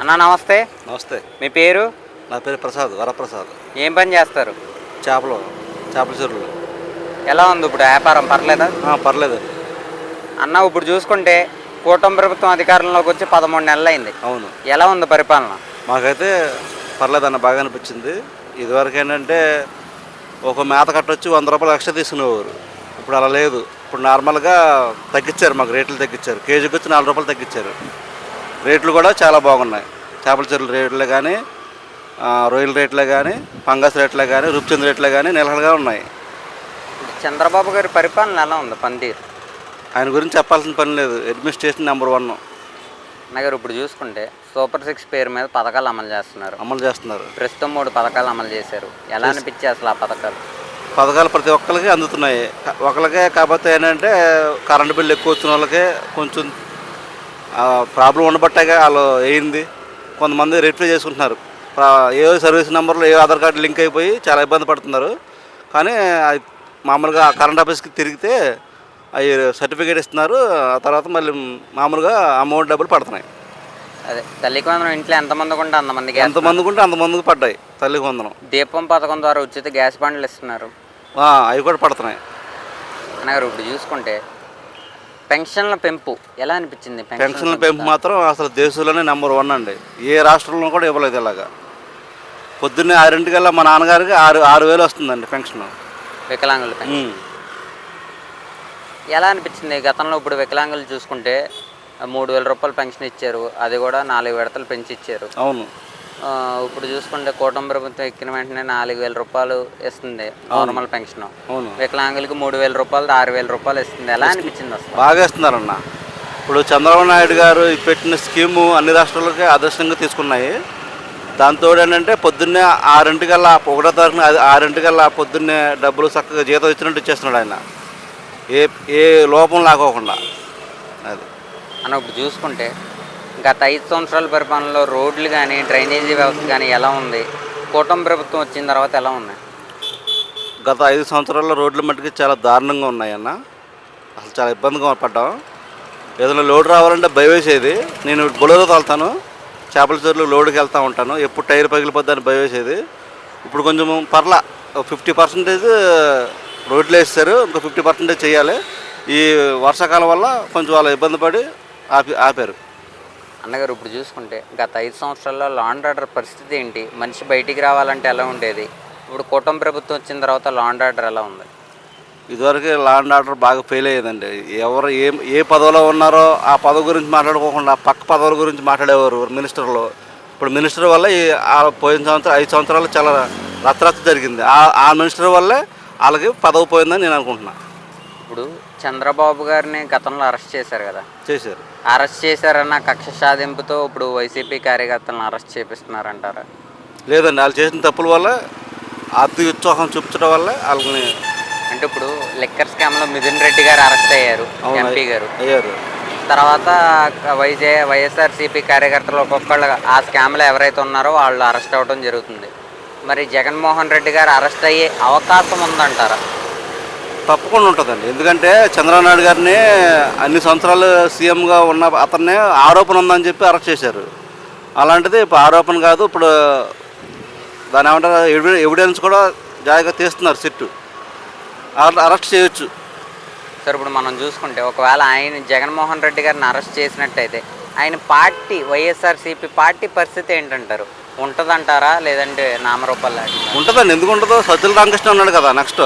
అన్న నమస్తే. నమస్తే. మీ పేరు? నా పేరు ప్రసాద్ వరప్రసాద్. ఏం పని చేస్తారు? చేపలు చేపల చెరువులు. ఎలా ఉంది ఇప్పుడు వ్యాపారం? పర్లేదా? ఆ, పర్లేదండి. అన్న ఇప్పుడు చూసుకుంటే కూటమి ప్రభుత్వం అధికారంలోకి వచ్చి పదమూడు నెలలు అయింది అవును. ఎలా ఉంది పరిపాలన? మాకైతే పర్లేదన్న బాగా అనిపించింది. ఇదివరకు ఏంటంటే ఒక మేత కట్టొచ్చి వంద రూపాయలు ఎక్స్ట్రా తీసుకునేవారు. ఇప్పుడు అలా లేదు. ఇప్పుడు నార్మల్గా తగ్గించారు మాకు రేట్లు తగ్గించారు. కేజీకి వచ్చి నాలుగు రూపాయలు తగ్గించారు. రేట్లు కూడా చాలా బాగున్నాయి. చేపల చెరువుల రేట్లే కానీ రొయ్యల రేట్లే కానీ పంగస్ రేట్లే కానీ రూపచంద్ రేట్లే కానీ నిలకడగా ఉన్నాయి. చంద్రబాబు గారి పరిపాలన ఎలా ఉంది పనితీరు? ఆయన గురించి చెప్పాల్సిన పని లేదు. Administration number one. నగర్ ఇప్పుడు చూసుకుంటే సూపర్ సిక్స్ పేరు మీద పథకాలు అమలు చేస్తున్నారు. అమలు చేస్తున్నారు. ప్రస్తుతం మూడు పథకాలు అమలు చేశారు. ఎలా అనిపించే అసలు ఆ పథకాలు? పథకాలు ప్రతి ఒక్కరికి అందుతున్నాయి. ఒకరికే కాకపోతే ఏంటంటే కరెంటు బిల్లు ఎక్కువ వచ్చిన వాళ్ళకే కొంచెం ప్రాబ్లం ఉండబట్టాగా వాళ్ళు వేయింది. కొంతమంది రెట్రీ చేసుకుంటున్నారు. ఏ సర్వీస్ నెంబర్లో ఏ ఆధార్ కార్డు లింక్ అయిపోయి చాలా ఇబ్బంది పడుతున్నారు. కానీ మామూలుగా కరెంట్ ఆఫీస్కి తిరిగితే అవి సర్టిఫికేట్ ఇస్తున్నారు. ఆ తర్వాత మళ్ళీ మామూలుగా అమౌంట్ డబ్బులు పడుతున్నాయి. అదే తల్లికి వందనం ఇంట్లో ఎంతమందికి ఉంటే అంతమంది గ్యాస్ ఎంతమందికి ఉంటే అంతమందికి పడ్డాయి తల్లికి వందనం దీపం పథకం ద్వారా ఉచిత గ్యాస్ బండ్లు ఇస్తున్నారు. అవి కూడా పడుతున్నాయి. అనగారు ఇప్పుడు చూసుకుంటే పెన్షన్ల పెంపు. ఎలా అనిపించింది పెన్షన్ల పెంపు మాత్రం అసలు దేశంలోనే నెంబర్ వన్ అండి. ఏ రాష్ట్రంలో కూడా ఇవ్వలేదు ఇలాగా. పొద్దున్నే ఆరింటికల్లా మా నాన్నగారికి ఆరు ఆరు వేలు వస్తుందండి పెన్షన్. వికలాంగుల. ఎలా అనిపించింది? గతంలో ఇప్పుడు వికలాంగులు చూసుకుంటే మూడు వేల రూపాయలు పెన్షన్ ఇచ్చారు. అది కూడా నాలుగు విడతలు పెంచి ఇచ్చారు అవును. ఇప్పుడు చూసుకుంటే కూటమి ప్రభుత్వం ఎక్కిన వెంటనే నాలుగు వేల రూపాయలు ఇస్తుంది నార్మల్ పెన్షన్ వికలాంగులకి మూడు వేల రూపాయలు ఆరు వేల రూపాయలు ఇస్తుంది. ఎలా అనిపించింది అసలు? బాగా ఇస్తున్నారన్న ఇప్పుడు చంద్రబాబు నాయుడు గారు పెట్టిన స్కీము అన్ని రాష్ట్రాలకి ఆదర్శంగా తీసుకున్నాయి. దాంతో ఏంటంటే పొద్దున్నే ఆరింటికల్లా ఒకటో తారీఖున ఆరింటికల్లా పొద్దున్నే డబ్బులు చక్కగా జీతం ఇచ్చినట్టు ఇచ్చేస్తున్నాడు ఆయన. ఏ ఏ లోపం లేకోకుండా అది. అని ఇప్పుడు చూసుకుంటే గత ఐదు సంవత్సరాల పరిపాలనలో రోడ్లు కానీ డ్రైనేజీ వ్యవస్థ కానీ ఎలా ఉంది? కూటమి ప్రభుత్వం వచ్చిన తర్వాత ఎలా ఉన్నాయి? గత ఐదు సంవత్సరాల్లో రోడ్లు మట్టుకు చాలా దారుణంగా ఉన్నాయన్న అసలు చాలా ఇబ్బందిగా పడ్డాం. ఏదైనా లోడ్ రావాలంటే భయవేసేది నేను బొలెరో తోలుతాను. చేపల చెరువులో లోడ్కి వెళ్తూ ఉంటాను. ఎప్పుడు టైర్ పగిలిపోద్దని భయం ఇప్పుడు కొంచెం పర్లా ఫిఫ్టీ పర్సెంటేజ్ రోడ్లు వేస్తారు. ఇంకో ఫిఫ్టీ పర్సెంటేజ్ చేయాలి. ఈ వర్షాకాలం వల్ల కొంచెం వాళ్ళు ఇబ్బంది పడి ఆపి ఆపారు. అన్నగారు ఇప్పుడు చూసుకుంటే గత ఐదు సంవత్సరాల్లో లాండ్ ఆర్డర్ పరిస్థితి ఏంటి? మనిషి బయటికి రావాలంటే ఎలా ఉండేది? ఇప్పుడు కూటమి ప్రభుత్వం వచ్చిన తర్వాత లాండ్ ఆర్డర్ ఎలా ఉంది? ఇదివరకు లా అండ్ ఆర్డర్ బాగా ఫెయిల్ అయ్యేదండి. ఎవరు ఏ ఏ పదవిలో ఉన్నారో ఆ పదవి గురించి మాట్లాడుకోకుండా పక్క పదవుల గురించి మాట్లాడేవారు మినిస్టర్లో. ఇప్పుడు మినిస్టర్ వల్ల ఈ ఆ పోయిన సంవత్సరం ఐదు సంవత్సరాలు చాలా రచ్చరచ్చ జరిగింది. ఆ ఆ మినిస్టర్ వల్లే వాళ్ళకి పదవి పోయిందని నేను అనుకుంటున్నా. ఇప్పుడు చంద్రబాబు గారిని గతంలో అరెస్ట్ చేశారు కదా. చేశారు. అరెస్ట్ చేశారన్న కక్ష సాధింపుతో ఇప్పుడు వైసీపీ కార్యకర్తలను అరెస్ట్ చేపిస్తున్నారంటారా. లేదండి వాళ్ళు చేసిన తప్పుల వల్ల ఆర్థిక ఉత్సాహం చూపించడం వల్ల వాళ్ళని అంటే ఇప్పుడు లిక్కర్ స్కామ్లో మిథున్ రెడ్డి గారు అరెస్ట్ అయ్యారు ఎంపీ గారు. అయ్యారు. తర్వాత వైజే వైఎస్ఆర్సీపీ కార్యకర్తలు ఒక్కొక్కళ్ళు ఆ స్కామ్లో ఎవరైతే ఉన్నారో వాళ్ళు అరెస్ట్ అవ్వడం జరుగుతుంది. మరి జగన్మోహన్ రెడ్డి గారు అరెస్ట్ అయ్యే అవకాశం ఉందంటారా? తప్పకుండా ఉంటుందండి. ఎందుకంటే చంద్రబాబు నాయుడు గారిని అన్ని సంవత్సరాలు సీఎంగా ఉన్న అతన్నే ఆరోపణ ఉందని చెప్పి అరెస్ట్ చేశారు. అలాంటిది ఇప్పుడు ఆరోపణ కాదు ఇప్పుడు దాని ఏమంటారు ఎవిడె- ఎవిడెన్స్ కూడా జాగ్రత్తగా తీస్తున్నారు సిట్టు. అరె- అరెస్ట్ చేయొచ్చు. సార్ ఇప్పుడు మనం చూసుకుంటే ఒకవేళ ఆయన జగన్మోహన్ రెడ్డి గారిని అరెస్ట్ చేసినట్టయితే ఆయన పార్టీ వైఎస్ఆర్సీపీ పార్టీ పరిస్థితి ఏంటంటారు? ఉంటుందంటారా? లేదంటే నామరూపాలు ఉంటుందండి. ఎందుకు ఉంటుందో సజ్జల రామకృష్ణ ఉన్నాడు కదా నెక్స్ట్.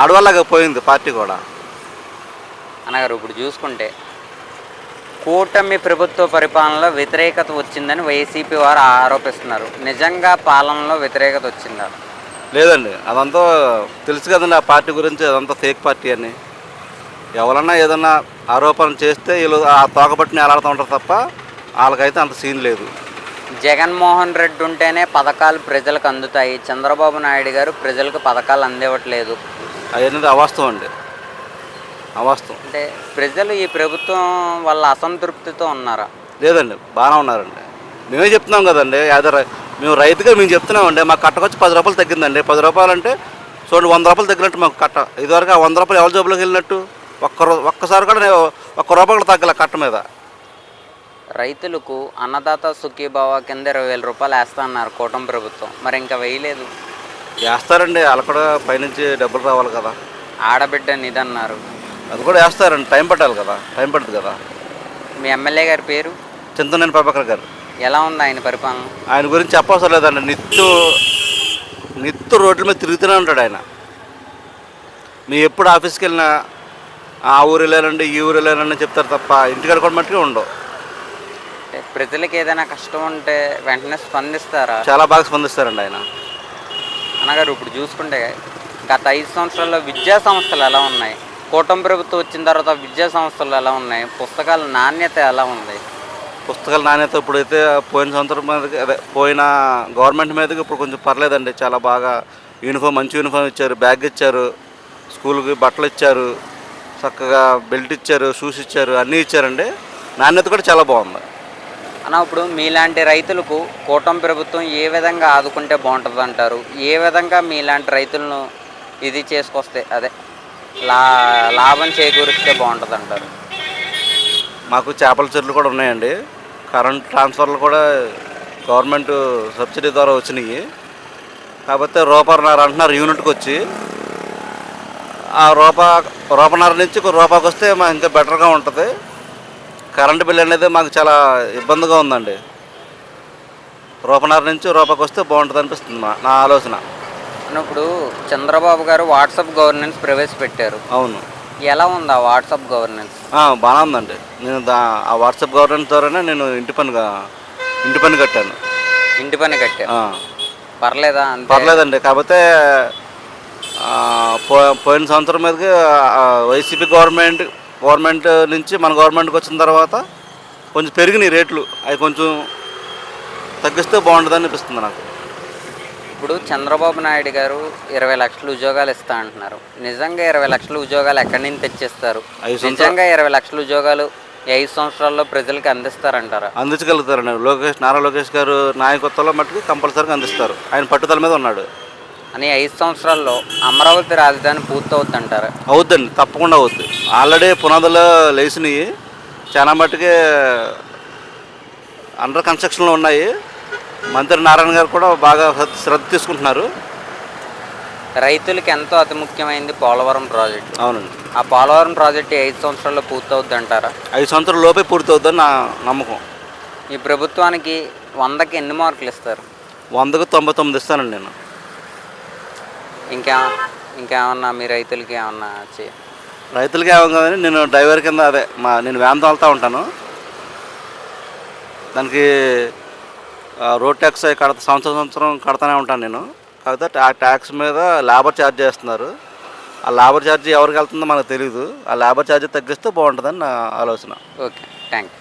ఆడవాళ్ళగా పోయింది పార్టీ కూడా. అనగారు ఇప్పుడు చూసుకుంటే కూటమి ప్రభుత్వ పరిపాలనలో వ్యతిరేకత వచ్చిందని వైసీపీ వారు ఆరోపిస్తున్నారు. నిజంగా పాలనలో వ్యతిరేకత వచ్చిందా? లేదండి అదంతా తెలుసు కదండి ఆ పార్టీ గురించి అదంతా ఫేక్ పార్టీ అని. ఎవరన్నా ఏదన్నా ఆరోపణ చేస్తే వీళ్ళు ఆ తోకబట్టిని ఎలాడుతూ ఉంటారు తప్ప వాళ్ళకైతే అంత సీన్ లేదు. జగన్మోహన్ రెడ్డి ఉంటేనే పథకాలు ప్రజలకు అందుతాయి. చంద్రబాబు నాయుడు గారు ప్రజలకు పథకాలు అందివ్వట్లేదు అవన్నీ అవాస్తవం అండి. అవాస్తవం. అంటే ప్రజలు ఈ ప్రభుత్వం వల్ల అసంతృప్తితో ఉన్నారా? లేదండి బాగానే ఉన్నారండి. మేమే చెప్తున్నాం కదండి రై- మేము రైతుగా మేము చెప్తున్నామండి మాకు కట్టకొచ్చి పది రూపాయలు తగ్గిందండి. పది రూపాయలు అంటే చూడండి వంద రూపాయలు తగ్గినట్టు మాకు కట్ట. ఇదివరకు ఆ వంద రూపాయలు ఎవరి జోబులోకి వెళ్ళినట్టు? ఒక్క ఒక్కసారి కూడా నేను ఒక్క రూపాయలు తగ్గల కట్ట మీద. రైతులకు అన్నదాత సుఖీభావ కింద ఇరవై వేల రూపాయలు వేస్తా అన్నారు కూటమి ప్రభుత్వం. మరి ఇంకా వేయలేదు. వేస్తారండి వాళ్ళు కూడా పైనుంచి డబ్బులు రావాలి కదా. ఆడబిడ్డ నిధి అన్నారు అది కూడా వేస్తారండి టైం పట్టాలి కదా టైం పడుతుంది కదా. మీ ఎమ్మెల్యే గారి పేరు? చింతనేని ప్రభాకర్ గారు. ఎలా ఉంది ఆయన పరిపాలన? ఆయన గురించి చెప్పవసరం లేదండి నిత్యం నిత్యం రోడ్ల మీద తిరుగుతూనే ఉంటాడు ఆయన. మీ ఎప్పుడు ఆఫీస్కి వెళ్ళినా ఆ ఊరు వెళ్ళానండి ఈ ఊరు వెళ్ళానండి చెప్తారు తప్ప ఇంటికాడ కూడా మట్టుకే ఉండవు. ప్రజలకు ఏదైనా కష్టం ఉంటే వెంటనే స్పందిస్తారా? చాలా బాగా స్పందిస్తారండి ఆయన. అనగారు ఇప్పుడు చూసుకుంటే గత ఐదు సంవత్సరాల్లో విద్యా సంస్థలు ఎలా ఉన్నాయి? కూటమి ప్రభుత్వం వచ్చిన తర్వాత విద్యా సంస్థలు ఎలా ఉన్నాయి? పుస్తకాల నాణ్యత ఎలా ఉంది? పుస్తకాల నాణ్యత ఇప్పుడైతే పోయిన సంవత్సరం మీదకి అదే పోయిన గవర్నమెంట్ మీదకి ఇప్పుడు కొంచెం పర్లేదండి. చాలా బాగా యూనిఫామ్ మంచి యూనిఫామ్ ఇచ్చారు బ్యాగ్ ఇచ్చారు స్కూల్కి బట్టలు ఇచ్చారు చక్కగా బెల్ట్ ఇచ్చారు షూస్ ఇచ్చారు అన్నీ ఇచ్చారండి. నాణ్యత కూడా చాలా బాగుంది. అన్న ఇప్పుడు మీలాంటి రైతులకు కూటమి ప్రభుత్వం ఏ విధంగా ఆదుకుంటే బాగుంటుంది అంటారు? ఏ విధంగా మీలాంటి రైతులను ఇది చేసుకొస్తే అదే లా లాభం చేకూరిస్తే బాగుంటుంది అంటారు? మాకు చేపల చెట్లు కూడా ఉన్నాయండి. కరెంట్ ట్రాన్స్ఫర్లు కూడా గవర్నమెంట్ సబ్సిడీ ద్వారా వచ్చినాయి. కాకపోతే రూపాయన్నర అంటున్నారు యూనిట్కి వచ్చి. ఆ రూపా రూపన్నర నుంచి రూపాకి వస్తే మా ఇంకా బెటర్గా ఉంటుంది. కరెంటు బిల్ అనేది మాకు చాలా ఇబ్బందిగా ఉందండి. రూపాయన్నర నుంచి రూపాయికి వస్తే బాగుంటుంది అనిపిస్తుంది మా నా ఆలోచన. అన్న ఇప్పుడు చంద్రబాబు గారు వాట్సాప్ గవర్నెన్స్ ప్రవేశపెట్టారు. అవును. ఎలా ఉంది ఆ వాట్సాప్ గవర్నెన్స్? ఆ, బాగానే ఉందండి. నేను దా ఆ వాట్సాప్ గవర్నెన్స్ ద్వారానే నేను ఇంటి పనిగా ఇంటి పని కట్టాను. ఇంటి పని కట్టారు. ఆ. పర్లేదా పర్లేదండి. కాకపోతే పోయిన సంవత్సరం మీదకి వైసీపీ గవర్నమెంట్ గవర్నమెంట్ నుంచి మన గవర్నమెంట్కి వచ్చిన తర్వాత కొంచెం పెరిగినాయి రేట్లు. అవి కొంచెం తగ్గిస్తే బాగుంటుంది అనిపిస్తుంది నాకు. ఇప్పుడు చంద్రబాబు నాయుడు గారు ఇరవై లక్షల ఉద్యోగాలు ఇస్తా అంటున్నారు. నిజంగా ఇరవై లక్షల ఉద్యోగాలు ఎక్కడి నుంచి తెచ్చిస్తారు? నిజంగా ఇరవై లక్షల ఉద్యోగాలు ఐదు సంవత్సరాల్లో ప్రజలకు అందిస్తారంటారా అందించగలుగుతారండి. లోకేష్ నారా లోకేష్ గారు నాయకత్వంలో మట్టుకు కంపల్సరీగా అందిస్తారు. ఆయన పట్టుదల మీద ఉన్నాడు. అని ఐదు సంవత్సరాల్లో అమరావతి రాజధాని పూర్తవుద్ది అంటారా అవుద్దండి తప్పకుండా అవుద్ది. ఆల్రెడీ పునాదులు లేచినాయి. చాలా మట్టుకి అండర్ కన్స్ట్రక్షన్లో ఉన్నాయి. మంత్రి నారాయణ గారు కూడా బాగా శ్రద్ధ- తీసుకుంటున్నారు. రైతులకు ఎంతో అతి ముఖ్యమైనది పోలవరం ప్రాజెక్టు. అవునండి. ఆ పోలవరం ప్రాజెక్టు ఐదు సంవత్సరాల్లో పూర్తవుద్ది అంటారా ఐదు సంవత్సరాల లోపే పూర్తి అవుద్దని నా నమ్మకం. ఈ ప్రభుత్వానికి వందకి ఎన్ని మార్కులు ఇస్తారు? వందకు తొంభై తొమ్మిది ఇస్తానండి నేను. ఇంకా ఇంకేమన్నా మీ రైతులకి ఏమన్నా చే రైతులకి ఏమో కానీ నేను డ్రైవర్ కింద అదే మా నేను వ్యాన్ తోలుతూ ఉంటాను. దానికి రోడ్ ట్యాక్స్ కడత సంవత్సరం సంవత్సరం కడతానే ఉంటాను నేను. కాకపోతే ఆ ట్యాక్స్ మీద లేబర్ ఛార్జ్ చేస్తున్నారు. ఆ లేబర్ ఛార్జ్ ఎవరికి వెళ్తుందో మనకు తెలియదు ఆ లేబర్ ఛార్జ్ తగ్గిస్తే బాగుంటుందని నా ఆలోచన. Okay thank you